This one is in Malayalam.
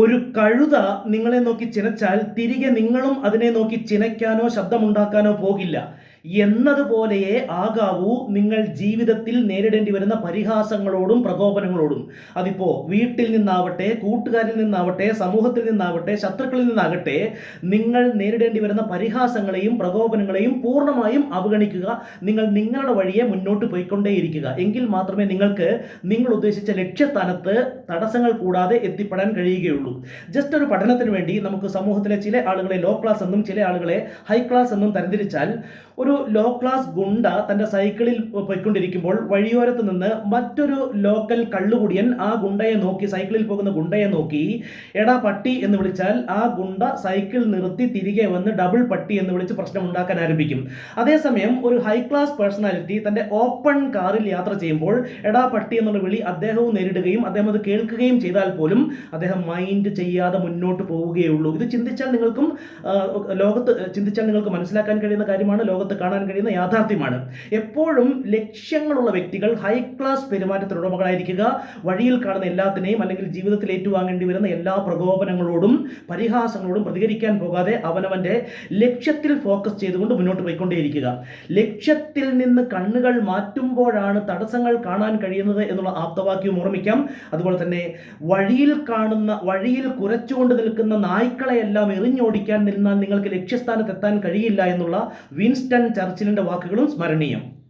ഒരു കഴുത നിങ്ങളെ നോക്കി ചിനച്ചാൽ തിരികെ നിങ്ങളും അതിനെ നോക്കി ചിനയ്ക്കാനോ ശബ്ദമുണ്ടാക്കാനോ പോകില്ല. എന്നതുപോലെയേ ആകാവൂ നിങ്ങൾ ജീവിതത്തിൽ നേരിടേണ്ടി വരുന്ന പരിഹാസങ്ങളോടും പ്രകോപനങ്ങളോടും. അതിപ്പോ വീട്ടിൽ നിന്നാവട്ടെ കൂട്ടുകാരിൽ നിന്നാവട്ടെ സമൂഹത്തിൽ നിന്നാവട്ടെ ശത്രുക്കളിൽ നിന്നാകട്ടെ നിങ്ങൾ നേരിടേണ്ടി വരുന്ന പരിഹാസങ്ങളെയും പ്രകോപനങ്ങളെയും പൂർണമായും അവഗണിക്കുക നിങ്ങൾ നിങ്ങളുടെ വഴിയെ മുന്നോട്ട് പോയിക്കൊണ്ടേയിരിക്കുക. എങ്കിൽ മാത്രമേ നിങ്ങൾക്ക് നിങ്ങൾ ഉദ്ദേശിച്ച ലക്ഷ്യസ്ഥാനത്ത് തടസ്സങ്ങൾ കൂടാതെ എത്തിപ്പെടാൻ കഴിയുകയുള്ളൂ. ജസ്റ്റ് ഒരു പഠനത്തിന് വേണ്ടി നമുക്ക് സമൂഹത്തിലെ ചില ആളുകളെ ലോ ക്ലാസ് എന്നും ചില ആളുകളെ ഹൈ ക്ലാസ് എന്നും തരംതിരിച്ചാൽ ഒരു ലോ ക്ലാസ് ഗുണ്ട തന്റെ സൈക്കിളിൽ പോയിക്കൊണ്ടിരിക്കുമ്പോൾ വഴിയോരത്ത് നിന്ന് മറ്റൊരു ലോക്കൽ കള്ളുകുടിയൻ ആ ഗുണ്ടയെ നോക്കി സൈക്കിളിൽ പോകുന്ന ഗുണ്ടയെ നോക്കി എടാ പട്ടി എന്ന് വിളിച്ചാൽ ആ ഗുണ്ട സൈക്കിൾ നിർത്തി തിരികെ വന്ന് ഡബിൾ പട്ടി എന്ന് വിളിച്ച് പ്രശ്നം ഉണ്ടാക്കാൻ ആരംഭിക്കും. അതേസമയം ഒരു ഹൈ ക്ലാസ് പേഴ്സണാലിറ്റി തന്റെ ഓപ്പൺ കാറിൽ യാത്ര ചെയ്യുമ്പോൾ എടാ പട്ടി എന്നുള്ള വിളി അദ്ദേഹവും നേരിടുകയും അദ്ദേഹം അത് കേൾക്കുകയും ചെയ്താൽ പോലും അദ്ദേഹം മൈൻഡ് ചെയ്യാതെ മുന്നോട്ട് പോവുകയുള്ളൂ ഇത് ചിന്തിച്ചാൽ നിങ്ങൾക്കും ലോകത്ത് ചിന്തിച്ചാൽ നിങ്ങൾക്ക് മനസ്സിലാക്കാൻ കഴിയുന്ന കാര്യമാണ് ലോകത്ത് കാണാൻ കഴിയുന്ന യാഥാർത്ഥ്യമാണ്. എപ്പോഴും ലക്ഷ്യങ്ങളുള്ള വ്യക്തികൾ ഹൈ ക്ലാസ് പെരുമാറ്റത്തിന് ഉടമകളായിരിക്കുക വഴിയിൽ കാണുന്ന എല്ലാത്തിനെയും അല്ലെങ്കിൽ ജീവിതത്തിൽ ഏറ്റുവാങ്ങേണ്ടി വരുന്ന എല്ലാ പ്രകോപനങ്ങളോടും പരിഹാസങ്ങളോടും പ്രതികരിക്കാൻ പോകാതെ അവനവന്റെ ലക്ഷ്യത്തിൽ ഫോക്കസ് ചെയ്തുകൊണ്ട് മുന്നോട്ട് പോയിക്കൊണ്ടേയിരിക്കുക. ലക്ഷ്യത്തിൽ നിന്ന് കണ്ണുകൾ മാറ്റുമ്പോഴാണ് തടസ്സങ്ങൾ കാണാൻ കഴിയുന്നത് എന്നുള്ള ആപ്തവാക്യം ഓർമ്മിക്കാം. അതുപോലെ തന്നെ വഴിയിൽ കാണുന്ന വഴിയിൽ കുരച്ചുകൊണ്ട് നിൽക്കുന്ന നായ്ക്കളെയെല്ലാം എറിഞ്ഞോടിക്കാൻ നിന്നാൽ നിങ്ങൾക്ക് ലക്ഷ്യസ്ഥാനത്ത് എത്താൻ കഴിയില്ല എന്നുള്ള വിൻസ്റ്റൺ ചർച്ചിലിന്റെ വാക്കുകളും സ്മരണീയം.